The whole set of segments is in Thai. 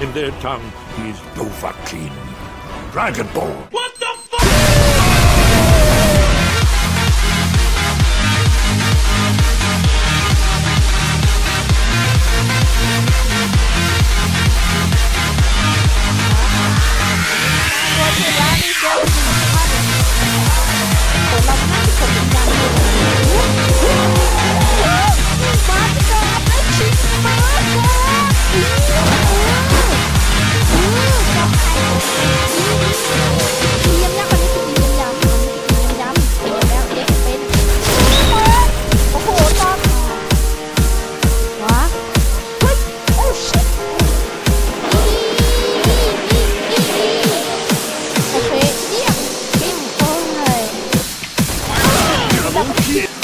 In their tongue, he's Dovahkiin. Dragon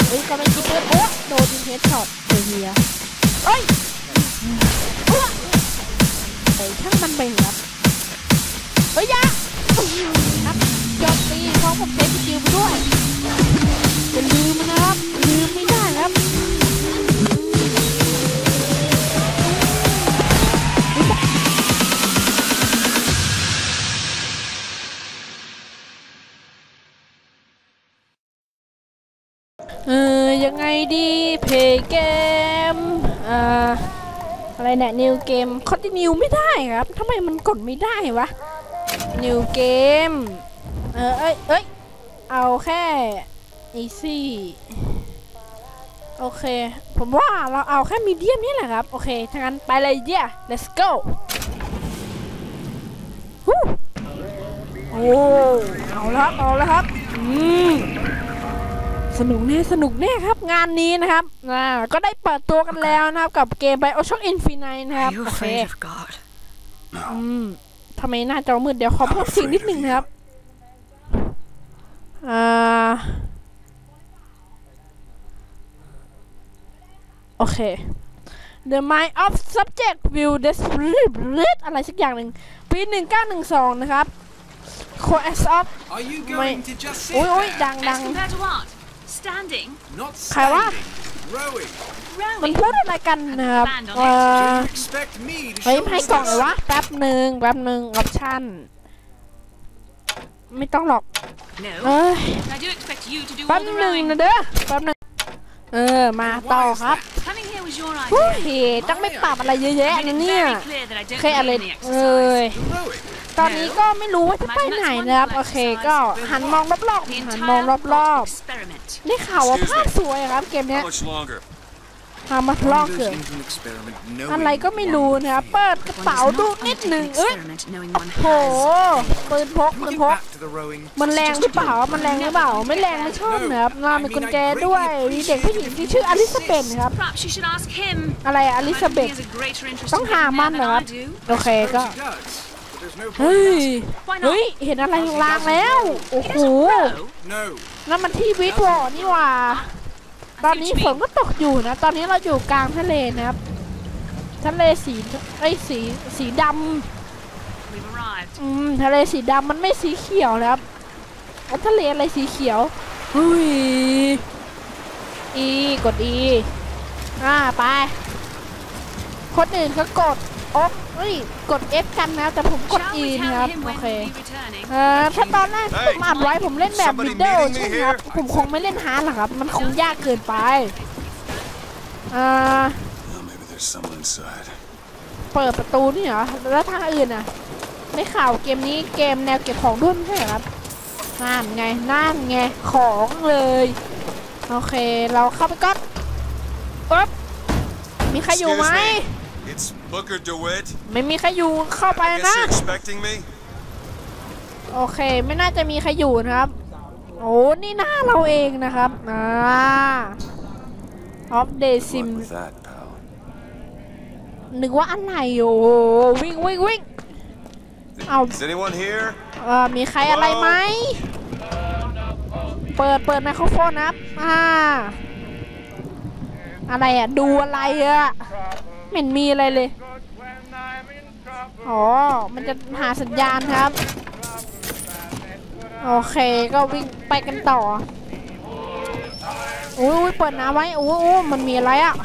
เฮ้ยกำลังจะเปืนโอ้โดนยิงเฮดช็อตเฮียเฮ้ยไอ้ช่างมันไปครับเฮ้ยยะครับจอมตีเพราผมเซฟสกิลไปด้วย ดีเพย์เกมอ่าอะไรเนี่ยนิวเกมคอนติเนียไม่ได้ครับทำไมมันกดไม่ได้วะนิวเกมเออเอ้ยเอ้ยเอาแค่อีซี่โอเค ผมว่าเราเอาแค่มีเดียมนี่แหละครับ โอเคถ้างั้นไปเลยเดีย let's go โอ้ เอาละเอาละครับ อืม สนุกแน่สนุกแน่ครับงานนี้นะครับอ่าก็ได้เปิดตัวกันแล้วนะครับกับเกม Bioshock Infinite นะครับ Are you โอเค afraid of God? อืมทำไมหน้าจอมืดเดี๋ยวขอเพิ่มเสียงนิดนึงนะครับอ่าโอเค The mind of subject will desperate อะไรสักอย่างหนึ่งปี 1912 นะครับ Course of Are you My- going to just sit อุ้ยอุ้ย there? ดังดัง As compared to what? Standing? Not ใครวะ standing. Rowing. มัน Rowing? พูดอะไรกันนะครับเอ่ Do อ you expect me to เฮ้ย show ให้ you กล่องเล this? ยวะแป๊บหนึ่งแป๊บหนึ่งออปชั่นไม่ต้องหรอก No. เอ้ย I do expect you to do แป๊บ all the หนึ่ง rowing. นะเด้อแป๊บหนึ่งเออ มาต่อ Why is ครับ that? Coming here was your โอ้ idea. ยต้องไม่ปรับอะไรเยอะแยะ I made นะ it เนี่ย very clear that I don't แค่อะไร need any เอ้ย exercise. The rowing. ตอนนี้ก็ไม่รู้ว่าจะไปไหนนะครับ โอเคก็หันมองรอบๆ The หันมอง entire ร thought อบ experiment. ๆนี่ข่าวว่าภาพสวยอะครับเกมเนี้ย much longer? ทำมาทะเลาะ One เกิ goes น into an experiment อะไร knowing ก็ไม่รู้นะครับ เปิดกระ One เป๋า does ดู not นิด undertake หนึ่ง an เอ้ย experiment knowing one โห has. ปืนพก We ปืน get พก back to the rowing. มันแรงหรือเปล่า มันแรงหรือเปล่า ไม่แรงไม่ชอบนะครับน่ามีกุญแจด้วย มีเด็กผู้หญิงที่ชื่ออลิซาเบธครับ Perhaps you should ask him. อะไรอะอลิซา I เบ think ธ he has a greater interest ต้อง in หา him มัน now เหรอ than ครับ I do. โอเคก็ She does. But there's no เฮ้ point ย in asking. Why เฮ้ย not? เห็นอะไรลางแล้ว โอ้โห Row? No. นั่นมันที่วิทวอร์นี่หว่า ตอนนี้ฝนก็ตกอยู่นะ ตอนนี้เราอยู่กลางทะเลนะครับ ทะเลสีไอ้ยสีสีด We've arrived. ำอืมทะเลสีดำมันไม่สีเขียวนะครับแล้วทะเลอะไรสีเขียวอุ้ยอีกดอีอ่าไป คนอื่นก็กดโอ๊ก เฮ้ยกด F กันนะ แต่ผมกด Shall E we นะ tell ครับ him โอ when เค we'll be returning? เออถ้าตอนแรกที่ผมอัดไว้ผมเล่นแบบ Somebody วิดีโอ meeting me ใช่ไหมครับ here? ผมคงไม่เล่นฮาร์ดหรอกครับ มันคงยากเกินไปอ่า Well, maybe there's someone inside. เปิดประตูนี่เหรอ แล้วทางอื่นอะ ไม่ข่าวเกมนี้เกมแนวเก็บของด้วยไม่ใช่เหรอครับนั่นไงนั่นไงของเลย โอเค เราเข้าไปก่อนปึ๊บมีใครอยู่ไหม Excuse me. It's Booker DeWitt. ไม่มีใครอยู่เข้าไป I guess นะ you're expecting me? โอเค ไม่น่าจะมีใครอยู่นะครับ โอ้นี่หน้าเราเองนะครับ อ่าออฟเดซิม Luck with that, pal. นึกว่าอะไรโอ้โหวิ่งวิ่งวิ่งเอา Is anyone here? เอ่อมีใครอะไรไหม เปิดเปิดไมโครโฟนนะครับอ่าอะไรอะ ดูอะไรอะไม่ เห็นมีอะไรเลย อ๋อ มันจะหาสัญญาณครับ โอเค ก็วิ่งไปกันต่ออุ้ยเปิดน้ำไว้อู้อู้มันมีอะไรอะ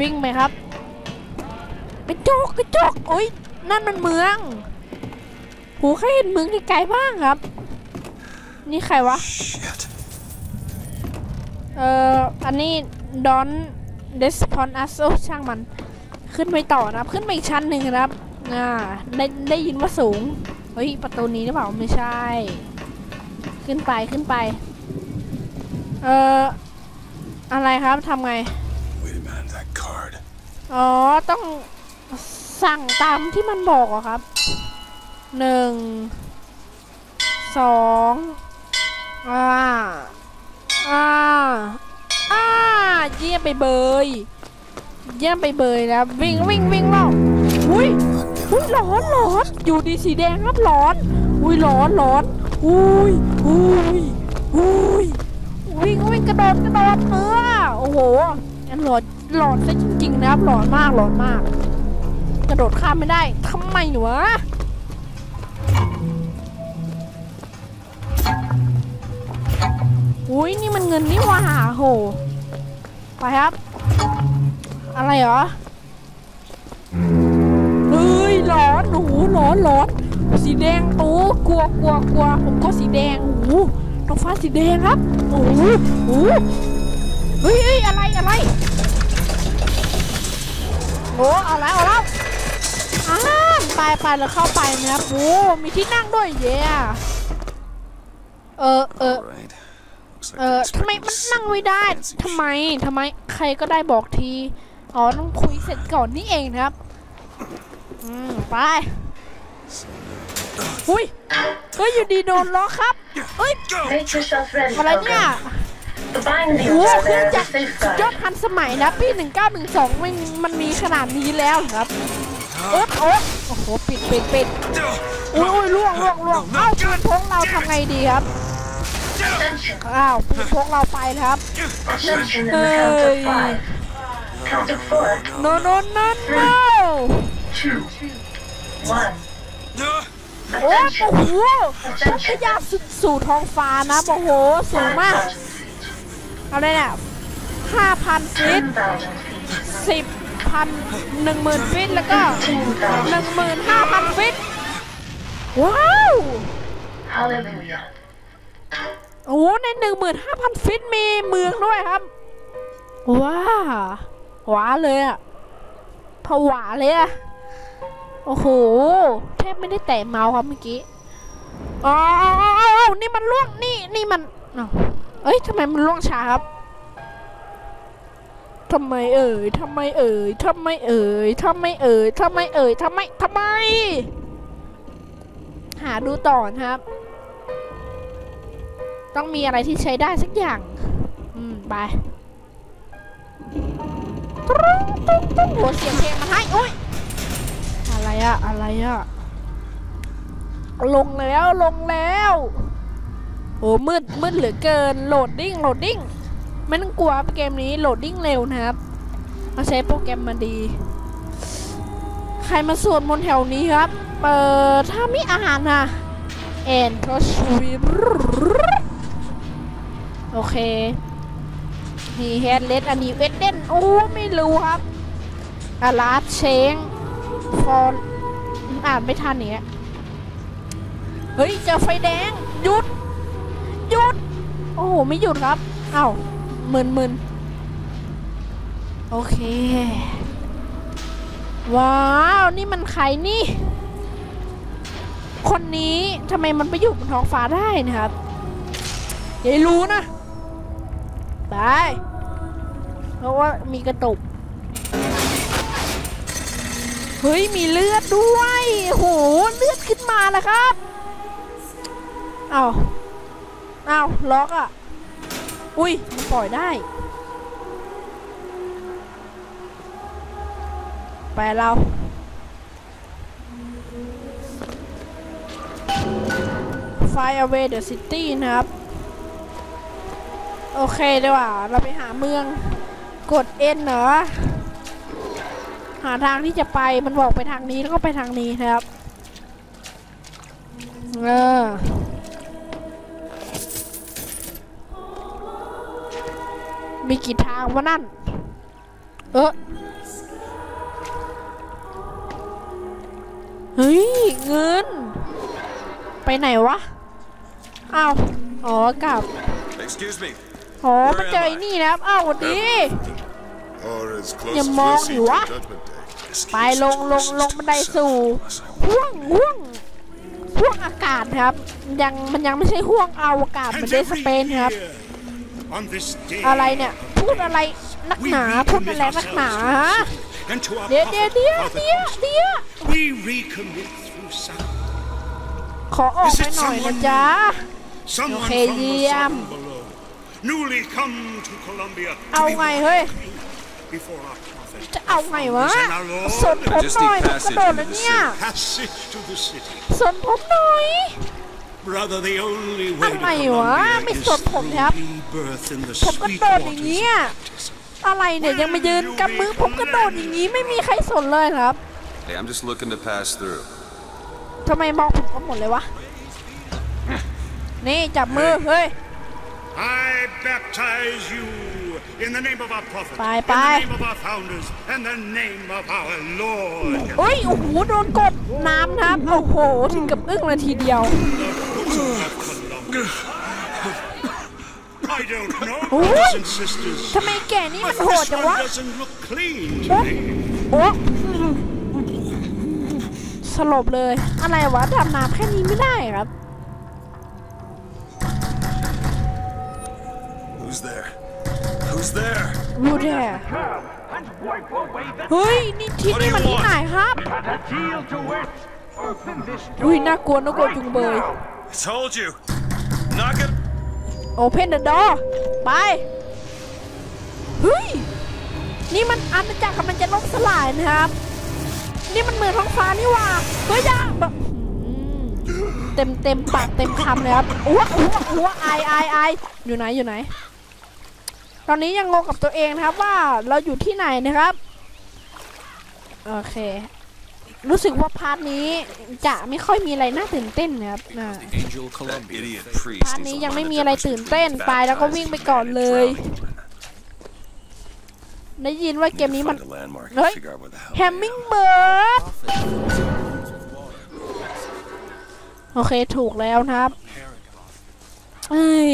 วิ่งไหมครับกระจกกระจกโอ้ยนั่นมันเมืองหูเคยเห็นเมืองไกลๆบ้างครับ นี่ใครวะ Shit. เอ่อ อันนี้ดอน เดสพอนอัสโซช่างมันขึ้นไปต่อนะครับ ขึ้นไปอีกชั้นหนึ่งนะครับอ่าได้ได้ยินว่าสูง เฮ้ย ประตูนี้หรือเปล่า ไม่ใช่ ขึ้นไปขึ้นไป เอ่อ อะไรครับทำไง Wait a minute, that card. อ๋อ ต้องสั่งตามที่มันบอกเหรอครับ หนึ่ง สอง อ่า อ่า อ่าเยี่ยมไปเบย เยี่ยมไปเบยนะวิ่งวิ่งวิ่งรอบอุ้ยอุ้ยร้อนร้อนอยู่ดีสีแดงครับร้อนอุ้ยร้อนร้อนอุ้ยอุ้ยอุ้ยวิ่งวิ่งกระโดดกระโดดเนื้อโอ้โหอันหลอนหลอนซะจริงๆนะครับหลอนมากหลอนมาก กระโดดข้ามไม่ได้ทำไมหนูวะ อุ้ยนี่มันเงินนี่หว่าโห ไปครับ อะไรเหรอ เฮ้ยร้อนหนูร้อนร้อนสีแดงโอ้กลัวกลัวกลัวผมก็สีแดงโอ้หน้องฟ้าสีแดงครับโอ้โหเฮ้ยเฮ้ยอะไรอะไรโอ้เอาแล้วเอาแล้วอ้าไปไปแล้วเข้าไปนะครับโอ้มีที่นั่งด้วยเย่เออเออ เอ like อ they're ทำไม expecting มัน to นั่งไม่ได้ fancy ทำไมทำไมใครก็ได้บอกที อ๋อ ต้องคุยเสร็จก่อนนี่เองนะครับ อืม ไปอุ้ยเฮ้ยอยู่ดีโดนล็อกครับเฮ้ย Make yourself ready, อะไรเนี่ย Pilgrim. The binding โอ้โห down เครื่อง there จั is ก a รสุดยอด safeguard. ทันสมัยนะปี1912มันมันมีขนาดนี้แล้วเหรอครับโอ๊ตโอ๊ตโอ้โห ปิดปิดปิดอุ้ยอุ้ยล่วงล่วงล่วงเอ้าปืนพกเราทำไงดีครับ Attention. อ้าวปืนพกเราไปครับ Attention in the count Hey. of five. Count of four. no no no no Two. One. โอ้โหชักยาสุดสู่ท้องฟ้านะโอ้โห สูงมากอะไรเนี่ยห้าพันฟิตสิบพันหนึ่งหมื่นฟิตแล้วก็หนึ่งหมื่นห้าพันฟิตว้าว โอ้ในหนึ่งหมื่นห้าพันฟิตมีเมืองด้วยครับ ว้าหวาเลยอะผวาเลยอะโอ้โหแทบไม่ได้แตะเมาส์ครับเมื่อกี้อ๋อนี่มันล่วงนี่นี่มันเอ้ยทำไมมันล่วงช้าครับทำไมเอ่ยทำไมเอ่ยทำไมเอ่ยทำไมเอ่ยทำไมเอ่ยทำไมทำไม หาดูต่อครับ ต้องมีอะไรที่ใช้ได้สักอย่าง อืม ไปตรุ้งตุ้งตุ้งหัวเสียงเพลงมันให้อุ้ยอะไรอะอะไรอะลงแล้วลงแล้วโอ้มืดมืดเหลือเกินโหลดดิ้งโหลดดิ้งไม่ต้องกลัวครับเกมนี้โหลดดิ้งเร็วนะครับมาใช้โปรแกรมมาดี ใครมาสวดมนต์แถวนี้ครับ เปิดถ้ามีอาหารนะแอนทอชวี โอเคมีแฮดเลสอันนี้เวดเดนโอ้ไม่รู้ครับอาลาดเชงฟอนอ่านไม่ทันเนี่ยเฮ้ยเจอไฟแดงหยุดหยุด โอ้โห ไม่หยุดครับ เอ้ามึนมึนโอเค ว้าว นี่มันใครนี่ คนนี้ทำไมมันไปอยู่บนท้องฟ้าได้นะครับอย่ารู้นะ ไป เพราะว่ามีกระตุก เฮ้ย มีเลือดด้วย โห เลือดขึ้นมาแล้วครับ เอาเอาล็อกอะ อุ้ยมันปล่อยได้ ไปเรา Fire away the city นะครับ โอเคดีกว่า เราไปหาเมือง กด N เหรอ หาทางที่จะไป มันบอกไปทางนี้แล้วก็ไปทางนี้ครับ เออ มีกี่ทางวะนั่น เออเฮ้ย เงิน ไปไหนวะ อ้าว อ๋อกลับ Excuse me. อ๋อมาเจอไอ้นี่นะครับอ้าวสวัสดี Or as close Nhầm as mong we'll see gì to quá. Judgment Day. ไปลงลงลงบันไดสู่ห่วงห่วงห่วงอากาศครับ ยังมันยังไม่ใช่ห่วงอวกาศเหมือนเดสเปนครับ On this day อะไรเนี่ย พูดอะไรนักหนาพูดอะไรนักหนาฮะ and to our เดี๋ยวเดี๋ยวเดี๋ยว prophet, เดี๋ยวเดี๋ยว we recommit through sound. ขอออกไปหน่อยนะจ๊ะ Someone Okay, from the Liam. southern below, newly come to Columbia to เอา be ไงเฮ้ย before our prophet จะเอาไงวะ and our สน Lord ผมหน่อยผมกระโดดแล้วเนี่ย passage to the city. สนผมหน่อย Brother, the only way to อะไรวะ Columbia ไม่ is สนผมครับ through rebirth in the ผมกระ sweet โดด waters อย่าง of นี้ย baptism. อะไรเนี่ยยังมายืนกับมือผมกระโดดอย่างนี้ไม่มีใครสนเลยครับ Hey, I'm just looking to pass through. ทำไมมองผมก็หมดเลยวะ นี่จับมือ เฮ้ย I baptize you in the name of our prophet, Bye, in bye. the name of our founders, and the name of our Lord. เฮ้ยโอ้โหโดนกดน้ำนะครับโอ้โหถึงกับอึ้งเลยทีเดียว I don't know, Oi. brothers and sisters. ทำไมแก่นี่ But มันโหด this จัง one วะ doesn't look clean to โอ๊ะ me. โอ๊ะสลบเลย อะไรวะดำน้ำแค่นี้ไม่ได้ครับ Who's there? Who's there? รูแด่เฮ้ยนี่ที่นี่มันที่ไหนครับ อุ้ยน่ากลัวน่ากลัวจุงเบย I told you. Knock it. Open the door ไปเฮ้ยนี่มันอาณาจักรกำลังจะล่มสลายนะครับ นี่มันเหมือนท้องฟ้านี่หว่าเฮ้ยอยาแบบอืมเต็มเต็มปากเต็มคำเลยครับอ้วกอ้วกอ้วกอายอายอายอยู่ไหนอยู่ไหน ตอนนี้ยังงงกับตัวเองนะครับว่าเราอยู่ที่ไหนนะครับ โอเค รู้สึกว่าพาร์ทนี้จะไม่ค่อยมีอะไรน่าตื่นเต้นนะครับอ่า Angel That Columbia. idiot priest พาร์ท needs นี้ to ยัง learn ไม่ the มีอะไร difference ตื่น between เต้น being ไปแล้วก็วิ่งไปก่อนเลยได้ยินว่าเกมนี้มัน Find a landmark and Oi. figure out where the hell แฮ I ม am. มิงเบิร์ดโอเคถูกแล้วนะครับเอ้ย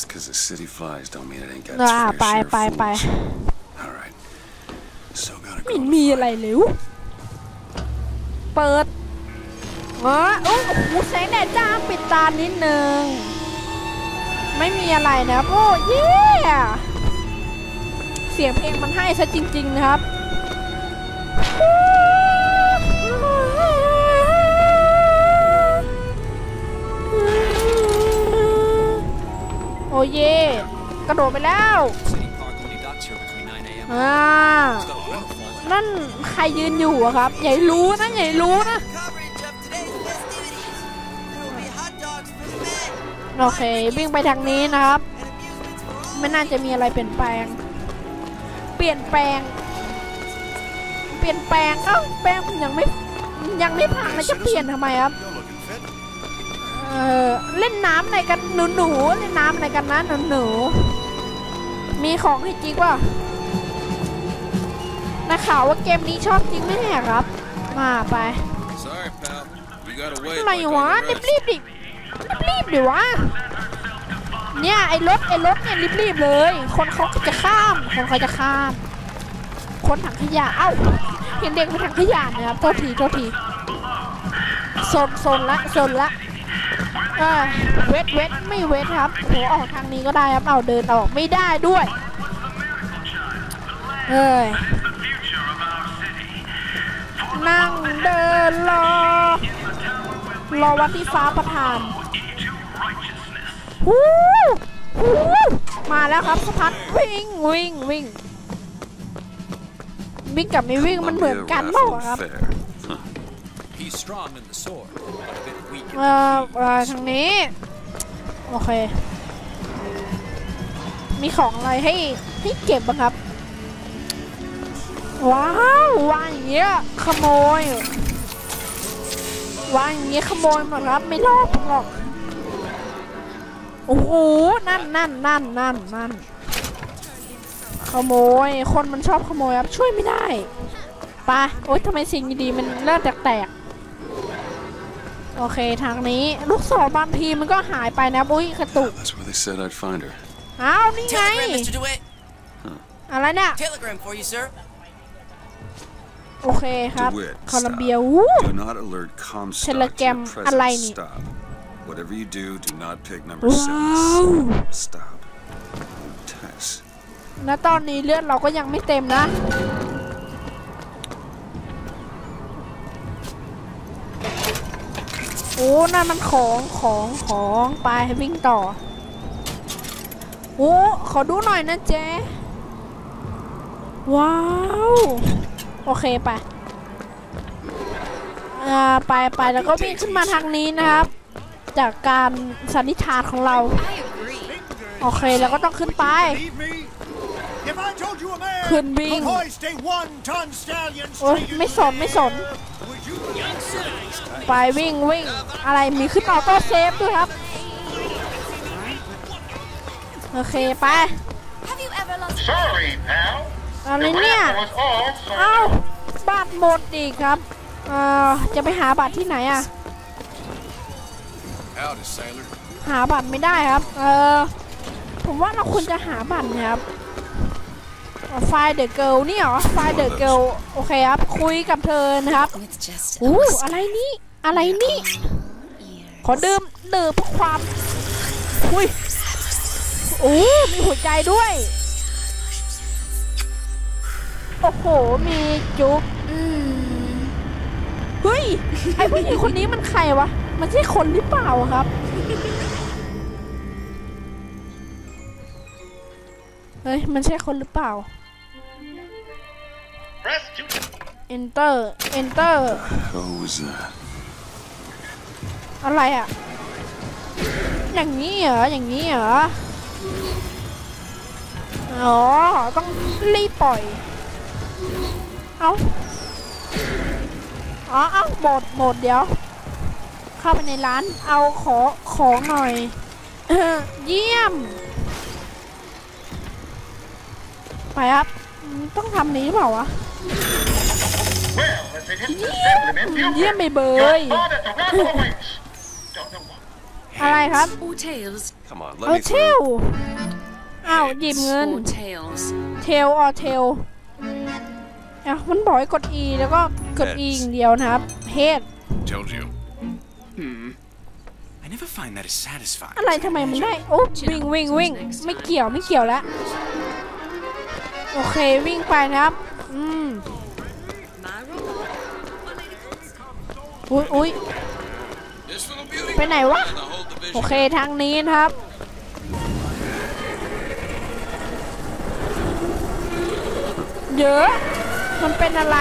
Just because the city flies don't mean it ain't got อ่า its ไป fair share ไป of ไป fools. All right. Still gotta ไม่ go. มีอะไรเร็วเปิดอ๋อโอ้โหแสงแดดจ้าปิดตานิดนึง ไม่มีอะไรนะครับโอ้เย่เสียงเพลงมันให้ซะจริง ๆ นะครับ เย่กระโดดไปแล้ว City Park only docks here between 9 a.m. อ่า It's got a waterfall. นั่นใครยืนอยู่อะครับ ใหญ่รู้นะใหญ่รู้นะ coverage of today's festivities. There will be hot dogs for the men โอเค วิ่งไปทางนี้นะครับ and amusements for all. ไม่น่าจะมีอะไรเปลี่ยนแปลง เปลี่ยนแปลง เปลี่ยนแปลงเอ้าแปลงมันยังไม่ยังไม่พังแล้วจะเปลี่ยนทำไมครับ You're looking fit. เออเล่นน้ำอะไรกันหนูหนูๆเล่นน้ำอะไรกันนะหนูหนูๆมีของให้จริงป่ะนะข่าวว่าเกมนี้ชอบจริงไหมเนี่ยครับ มาไป Sorry, pal. You gotta wait. อะไร like วะ all the รีบ rest. รีบๆดิรีบๆดิวะเนี่ยไอ้รถไอ้รถเนี่ยรีบรีบๆเลย คนเขาจะข้าม คนเขาจะข้าม คนถังขยะเอ้าเห็นเด็กไปถังขยะเนะครับโทษทีโทษทีโซนโซนละโซนละเออเวทเวทไม่เวทครับโหออกทางนี้ก็ได้ครับเอาเดินออกไม่ได้ด้วยเอ้ยนั่งเดินรอ รอวันที่ฟ้าประทานฮู้ฮู้มาแล้วครับสะพัดวิ่งวิ่งวิ่งวิ่งกับไม่วิ่งมันเหมือนกันเปล่า Raffle อะครับ เอ่อเอ่อทางนี้ โอเค มีของอะไรให้ให้เก็บบ้างครับ ว้าววางอย่างเงี้ยขโมยวางอย่างเงี้ยขโมยหมดครับไม่รอดหรอกโอ้โหนั่นนั่นนั่นนั่นนั่นขโมย คนมันชอบขโมยครับช่วยไม่ได้ไปโอ๊ยทำไมสิ่งดีๆมันเริ่มแตก โอเคทางนี้ลูกศรบางทีมันก็หายไปนะอุ้ยกระตุก That's where they said I'd find her. อ้าวนี่ไง Telegram, Mr. DeWitt. อะไรเนี่ย Telegram for you, sir. โอเคครับ DeWitt, โคลัม stop. เบียวู้ Do not alert Comstock to Telegram your อะไร presence. นี่ Stop. Whatever you do, do not pick number ว้าว seven. Stop. Tess. ณตอนนี้เลือดเราก็ยังไม่เต็มนะ โอ้นั่นมันของของของไปวิ่งต่อ โอ้ ขอดูหน่อยนะเจ๊ว้าว โอเคไปอ่าไปไปแล้วก็วิ่งขึ้นมาทางนี้นะครับ จากการสันนิษฐานของเรา โอเคแล้วก็ต้องขึ้นไป ขึ้นวิ่ง could hoist a one-ton stallion โอ้ย straight ไม่ into สน the ไม่สน air, would you believe ไปวิ่งวิ่งอะไรมีขึ้นออโต้เซฟด้วยครับ โอเค ไป Have you ever lost Sorry, pal. อะไรเนี่ย was all so เอ้าบัตรหมดอีกครับเอ่อจะไปหาบัตรที่ไหนอะ Howdy, sailor. หาบัตรไม่ได้ครับ เออผมว่าเราควรจะหาบัตรนะครับ ไฟเดอะเกิลนี่เหรอไฟเดอะเกิลโอเคครับ คุยกับเธอนะครับ It's just อู้อะไรนี่อะไรนี่ ขอดื่มดื่มเพื่อความอุ้ยโอ้มีหัวใจด้วย โอ้โห มีจุ๊บอืมเฮ้ย ไอผู้หญิงคนนี้มันใครวะ มันใช่คนหรือเปล่าครับ เฮ้ย มันใช่คนหรือเปล่า Press two. Enter enter Who was that? อะไรอะ อย่างนี้เหรอ อย่างนี้เหรอ อ๋อ ต้องรีบปล่อย เอาอ๋อ เอาหมดหมดเดี๋ยว เข้าไปในร้าน เอาขอของหน่อยเออเยี่ยม ไปครับอืมต้องทำนี้หรือเปล่าวะ เยี่ยม assembly เยี่ยม Buford, ไปเบ your ย thought at the raffle awaits. Don't know what. อะไรครับ Or tails. Come on, เอา let me เท through. ลอ้าวหยิบเงิน Or tails. เทลออเทลอะมันบอกให้กด E แล้วก็กด E อย่างเดียวนะครับเฮด Told you. I never find that as satisfying. อะไรทำไมมันได้โอ้วิ่งวิ่งวิ่งไม่เกี่ยวไม่เกี่ยวแล้วโอเควิ่งไปนะครับ อืม อุ้ยอุ้ยไปไหนวะ โอเคทางนี้นะครับ เยอะ มันเป็นอะไร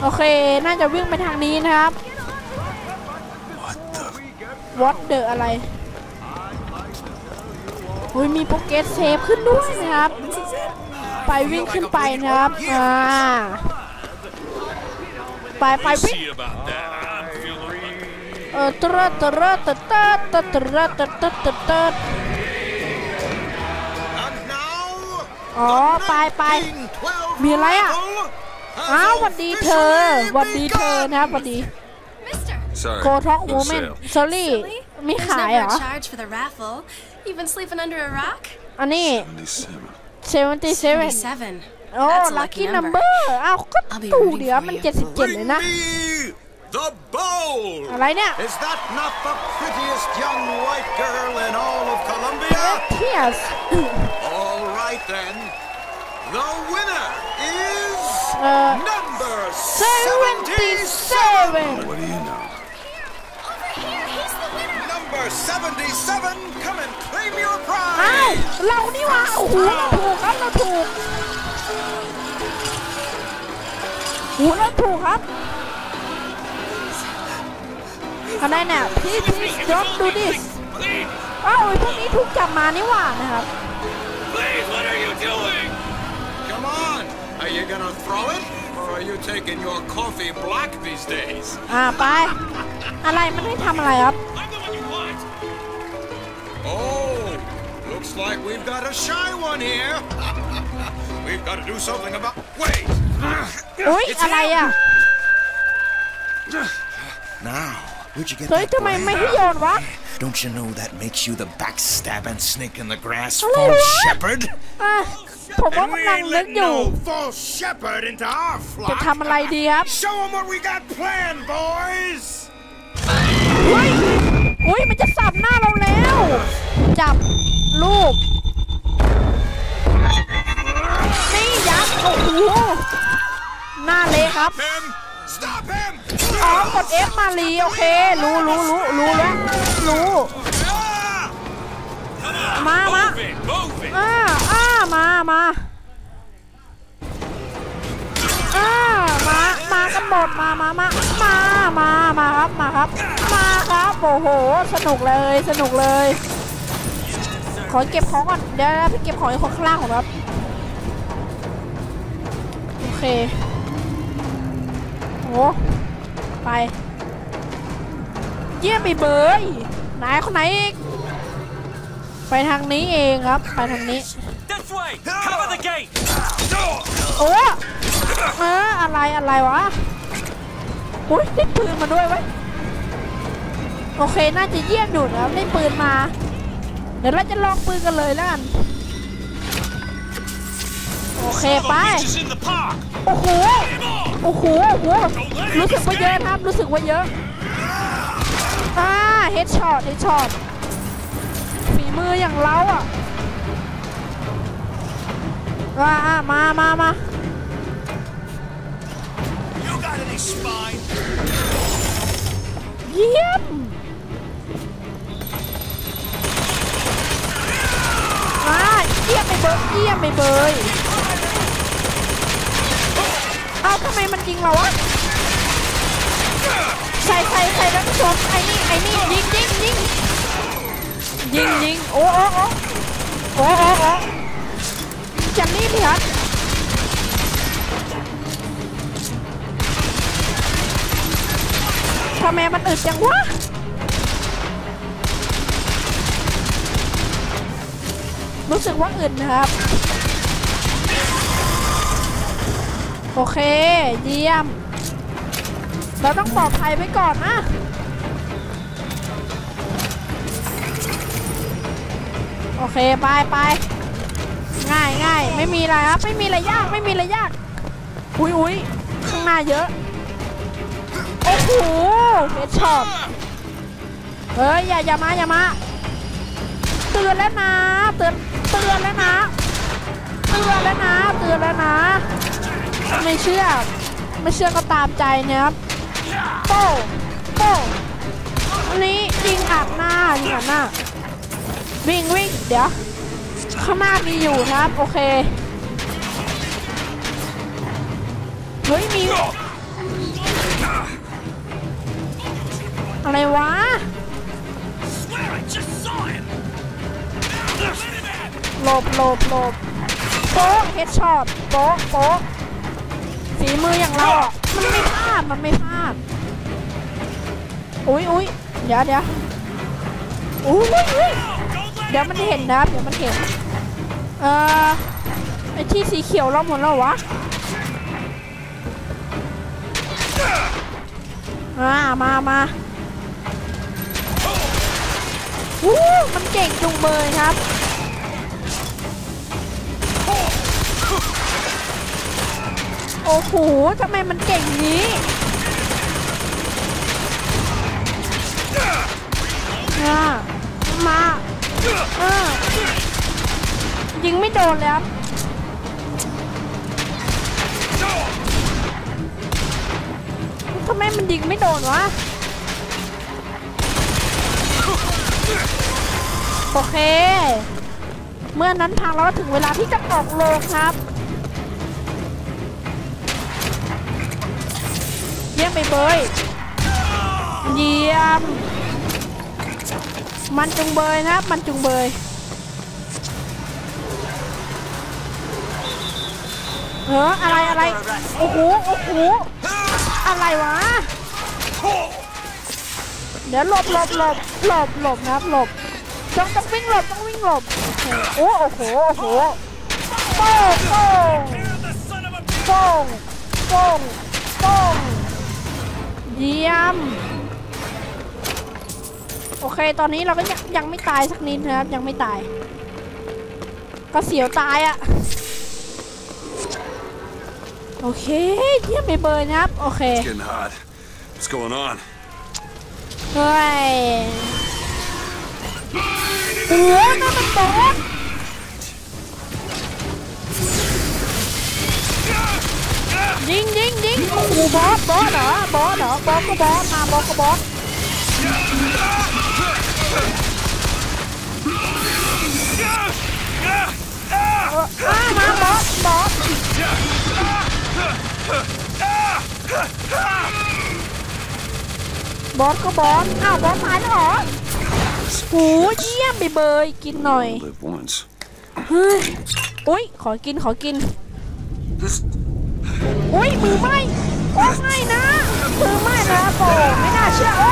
โอเค น่าจะวิ่งไปทางนี้นะครับ What the? What the อะไรอุ้ยมีโปเกตเซฟขึ้นด้วยนะครับ ไปวิ่งขึ้นไปนะครับ อ่า ไปไปวิ่ง See about that. I'm feeling เออตระตระตระตระตระตระตระตระตระตระ And now, อ๋อไปไป12มีอะไรอะ rifle อ้าวหวัดดีเธอหวัดดีเธอนะครับหวัดดี Mister, Sorry. โกท็อก no โมเมนต์ sale. ซอรี่มี there's ขาย never เหรอ a charge for the raffle. You've been sleeping under a rock? อันนี้ 77. 77 77. โอ้ That's a ลัค lucky กี้นัม number. เบอร์อ้าวก็ I'll be ถูก rooting เดี๋ยว for มัน you. 77เลยนะ me the bowl. อะไรเนี่ย Is that not the prettiest young white girl in all of Columbia? เทียส All right then. The winner is เอ่อ number 77 What do you know? Over here, he's the winner. Number 77, come and claim your อ้าว prize. เรานี่หว่าโอ้โหเราถูกครับเราถูกโอ้โหเราถูกครับอะไรเนี่ยพี่พี่ drop do this Please, อ้าวไอ้พวกนี้ถูกจับมานี่หว่านะครับ please, what are you doing? Come on. Are you gonna throw it? Or are you taking your coffee black these days? อ่าไป อะไรมันให้ทำอะไรครับ I'm the one you want. Oh, looks like we've got a shy one here. we've got to do something about. Wait. อุ้ยอะไรอ่ะ Now, where'd you get เฮ้ย that ทำไมไม่ให้ brand? โยนวะ Don't you know that makes you the backstabbing snake in the grass, Hello? false shepherd? อ่ะผมว่า And we กำลัง ain't นึก letting อยู่ no false shepherd into our จะ flock. ทำอะไรดีครับ Show 'em what we got planned, boys. อุ้ย อุ้ย มันจะสับหน้าเราแล้ว จับลูก นี่ยัดโอ้โหหน้าเละครับอ๋อกด F มาลีโอเค รู้รู้รู้รู้แล้วรู้มามาอ่าอ่ามามาอ่ามามากันหมดมามามามามามาครับมาครับ มาครับโอ้โห สนุกเลยสนุกเลย ขอเก็บของก่อนเดี๋ยวไปเก็บของไอ้คนข้างล่างก่อนครับ โอเคโอ้ไป เยี่ยมไปเบยไหนคนไหนอีก ไปทางนี้เองครับ ไปทางนี้ This way. Cover the gate. โอ้เอออะไรอะไรวะ อุ้ยได้ปืนมาด้วยไว้ยโอเค น่าจะเยี่ยมอยู่นะครับได้ปืนมา เดี๋ยวเราจะลองปืนกันเลยแล้วกัน โอเคไป โอ้โห โอ้โห โอ้โห รู้สึกว่าเยอะครับ รู้สึกว่าเยอะอ่าเฮดช็อต เฮดช็อต ฝีมืออย่างเราอะว่ามามามาเยี่ยมมาเยี่ยมไปเบยเยี่ยมไปเบย อาทำไมมันยิงเราวะใส่ใส่ใส่แล้วชนไอ้นี่ไอ้นี่ยิงยิงยิงยิงยิงโอ้โอ้โอ้โอ้โอ้โอ้จันนี่พี่ครับทำไมมันอึดจังวะรู้สึกว่าอึดนะครับ โอเค เยี่ยม เราต้องปลอดภัยไว้ก่อนนะ โอเค ไปไปง่ายง่ายไม่มีอะไรครับ ไม่มีอะไรยาก ไม่มีอะไรยาก อุ้ยอุ้ยข้างหน้าเยอะ โอ้โหเฮดช็อตเฮ้ย อย่า อย่ามา อย่ามา เตือนแล้วนะ เตือน เตือนแล้วนะ เตือนแล้วนะ เตือนแล้วนะ ไม่เชื่อ ไม่เชื่อก็ตามใจนะครับโป้โป้อันนี้ยิงอัดหน้ายิงอัดหน้า วิ่งวิ่งเดี๋ยว ข้างหน้ามีอยู่นะครับ โอเค เฮ้ย มี อะไรวะหลบหลบหลบโป๊ะเฮดช็อตโป๊ะโป๊ะ ฝีมืออย่างเรา มันไม่พลาด มันไม่พลาด อุ้ยอุ้ยเดี๋ยวเดี๋ยวอุ้ยอุ้ยเดี๋ยวมันเห็นนะเดี๋ยวมันเห็น เอ่อ ไอที่สีเขียวเราหมดแล้ววะ มามามาอู้มันเก่งจุงเบยครับ โอ้โหทำไมมันเก่งอย่างนี้มาเออยิงไม่โดนเลยครับทำไมมันยิงไม่โดนวะ โอเค เมื่อนั้นพังแล้วก็ถึงเวลาที่จะออกโลครับ ไปเบยเยี่ยม มันจุงเบยนะครับ มันจุงเบย เอออะไรอะไร โอ้โห โอ้โห อะไรวะ เดี๋ยวหลบหลบหลบหลบหลบนะครับหลบต้องต้องวิ่งหลบต้องวิ่งหลบ โอ้โอ้โห โอ้โหโป้งโป้ง You're the son of a โป้งโป้ง เยี่ยม โอเค ตอนนี้เราก็ยังยังไม่ตายสักนิดนะครับ ยังไม่ตาย ก็เสียวตายอะ่ะ โอเค เยี่ยมไปเบอร์นะครับ โอเคเฮ้ยเฮ้ยนเป็นบอ ยิงยิงยิงโอ้โหบอสบอสเหรอบอสเหรอบอสก็บอสมาบอสก็บอสเอออ่ามาบอสบอสบอสก็บอสอ้าวบอสตายแล้วเหรอโหเยี่ยมไปเบยกินหน่อย Live once. เฮ้ยอุ้ยขอกินขอกิน อุ้ยมือไหมโอ้ไม่นะมือไหมนะโปไม่น่าเชื่อโอ้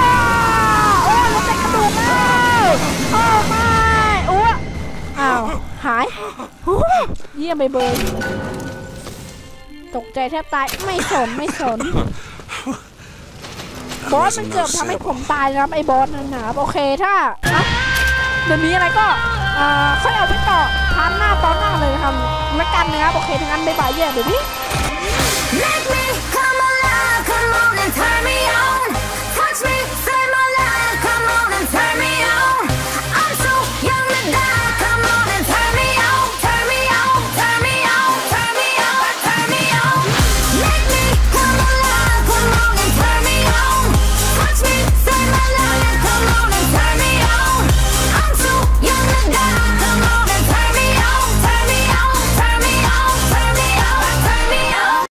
โอ้แล้วแต่กระดูกแล้วโอ้ไม่โอ้อ้าวหายเยี่ยมไปเบยตกใจแทบตายไม่สนไม่สนบอสมันเกือบทำให้ผมตายนะครับไอ้บอสนั่นนะครับโอเคถ้าอะเดี๋ยวมีอะไรก็ค่อยเอาไปต่อพาร์ทหน้าตอนหน้าเลยนะครับแล้วกันนะครับโอเคทั้งนั้นบ๊ายบายแย่เดี๋ยวพี่ Make me come alive, come on and turn me